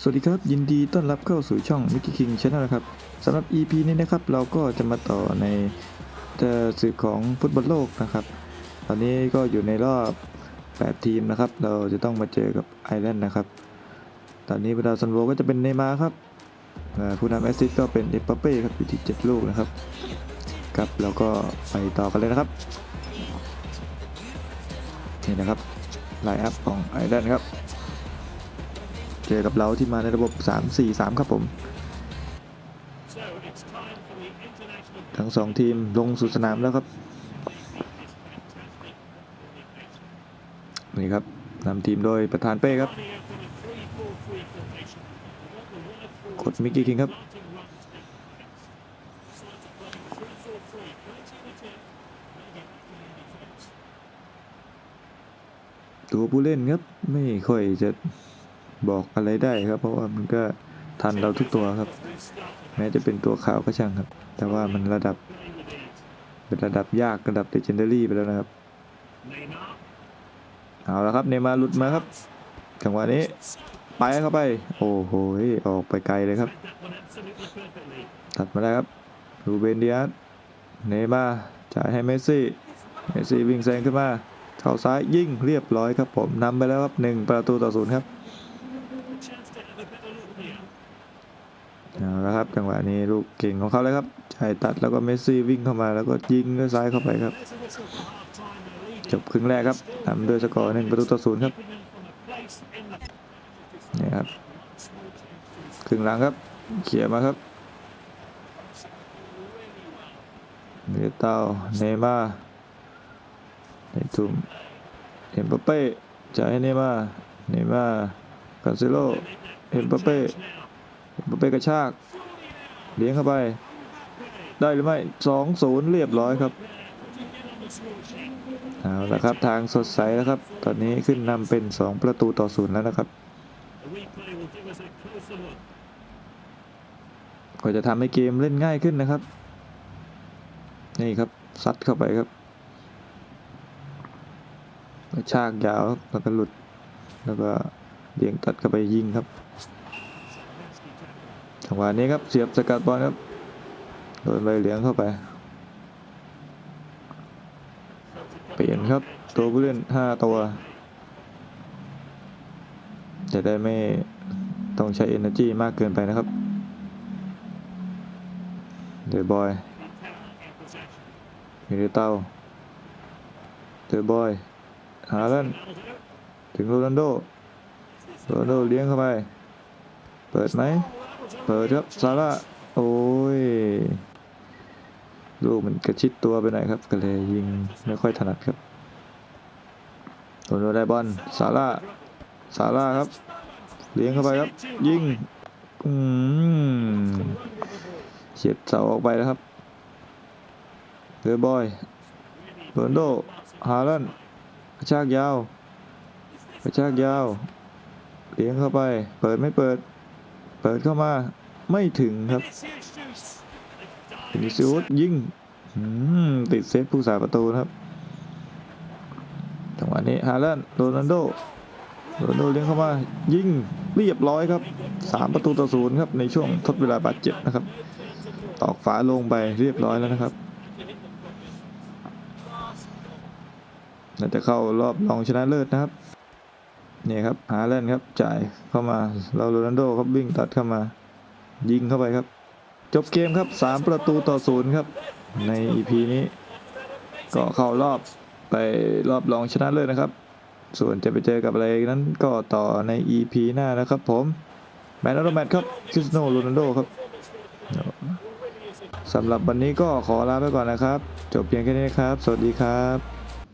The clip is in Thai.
สวัสดีครับ ยินดีต้อนรับเข้าสู่ช่อง Mickey King Channel นะครับสำหรับ EP นี้นะครับเราก็จะมาต่อในเอ่สื่อของฟุตบอลโลกนะครับ ตอนนี้ก็อยู่ในรอบ 8 ทีมนะครับ เราจะต้องมาเจอกับไอร์แลนด์นะครับ ตอนนี้บรรดาซันโวก็จะเป็นเนมาร์ครับผู้นำแอสซิสต์ก็เป็นเอปเป้ครับอยู่ที่ 7 ลูกนะครับครับเราก็ไปต่อกันเลยนะครับนี่นะครับไลน์อัพของไอร์แลนด์ครับ เจอกับเราที่มาในระบบ 3-4-3 ครับผม ทั้งสองทีมลงสู่สนามแล้วครับ นี่ครับนำทีมโดยประธานเป้ครับกดมิกกี้คิงครับตัวผู้เล่นครับ ไม่ค่อยจะ บอกอะไรได้ครับ เพราะว่ามันก็ทันเราทุกตัวครับ แม้จะเป็นตัวขาวก็ช่างครับ แต่ว่ามันระดับเป็นระดับยากระดับเ e เจนเดารี่ไปแล้วนะครับ เอาละครับเนมาร์หลุดมาครับจังหวะนี้ไปเข้าไป โอ้โหออกไปไกลเลยครับ ตัดมาแล้ครับรูเบนเดียสเนมาร์จ่ายให้เมสซี่เมสซี่วิ่งแซงขึ้นมา เข้าซ้ายยิงเรียบร้อยครับผมนำไปแล้วครับหนึ่งประตูต่อศูนย์ครับ เอาละครับจังหวะนี้ลูกเก่งของเขาเลยครับจ่ายตัดแล้วก็เมสซี่วิ่งเข้ามาแล้วก็ยิงด้วยซ้ายเข้าไปครับ จบครึ่งแรกครับนำด้วยสกอร์หนึ่งประตูต่อศูนย์ครับนี่ครับครึ่งหลังครับ เขี่ยมาครับเนเต้าเนย์มาร์ไอทุ่มเอ็มปเป้จ่ายให้เนย์มาเนย์มาร์คาเซโลเอ็มปเป้ เอ็มบัปกระชากเลี้ยงเข้าไป ได้หรือไม่สองศูนย์เรียบร้อยครับเอาละครับทางสดใสแล้วครับ ตอนนี้ขึ้นนำเป็น 2 ประตูต่อศูนย์แล้วนะครับ ก็จะทำให้เกมเล่นง่ายขึ้นนะครับ นี่ครับซัดเข้าไปครับกระชากยาวแล้วก็หลุด แล้วก็เลี้ยงตัดเข้าไปยิงครับ จังหวะนี้ครับเสียบสกัดบอลครับโดนใบเหลืองเข้าไป เปลี่ยนครับตัวผู้เล่น 5 ตัว จะได้ไม่ต้องใช้ energy มากเกินไปนะครับ เดย์บอยมิริเตาเดย์บอยฮาลันถึงโรนัลโดโรนัลโดเลี้ยงเข้าไป เปิดไหม เปิดครับซาร่าโอ้ย ลูกมันกระชิดตัวไปหน่อยครับก็เลยยิงไม่ค่อยถนัดครับโดนได้บอลซาร่าซาร่าครับ เลี้ยงเข้าไปครับ ยิงอืมเฉียดเสาออกไปแล้วครับเดอบอยโรนโดฮาลันกระชากยาวกระชากยาว เลี้ยงเข้าไป เปิดไม่เปิด ปิดเข้ามาไม่ถึงครับวินิซิอุสยิงติดเซฟผู้สาประตูนะครับจังหวะนี้ฮาแลนด์โรนัลโดโรนัลโดเลี้ยงเข้ามายิงเรียบร้อยครับสามประตูต่อศูนย์ครับในช่วงทดเวลาบาดเจ็บนะครับ ตอกฝาลงไปเรียบร้อยแล้วนะครับน่าจะเข้ารอบรองชนะเลิศนะครับ นี่ครับฮาแลนด์ครับจ่ายเข้ามาเราโรนัลโดครับวิ่งตัดเข้ามา ยิงเข้าไปครับ จบเกมครับ 3 ประตูต่อศูนย์ครับ ใน EP นี้ ก็เข้ารอบไปรอบรองชนะเลิศนะครับ ส่วนจะไปเจอกับอะไรนั้นก็ต่อใน EP หน้านะครับผมแมนออแมตครับคริสโนโรนัลโดครับสำหรับวันนี้ก็ขอลาไปก่อนนะครับ จบเพียงแค่นี้ครับ สวัสดีครับ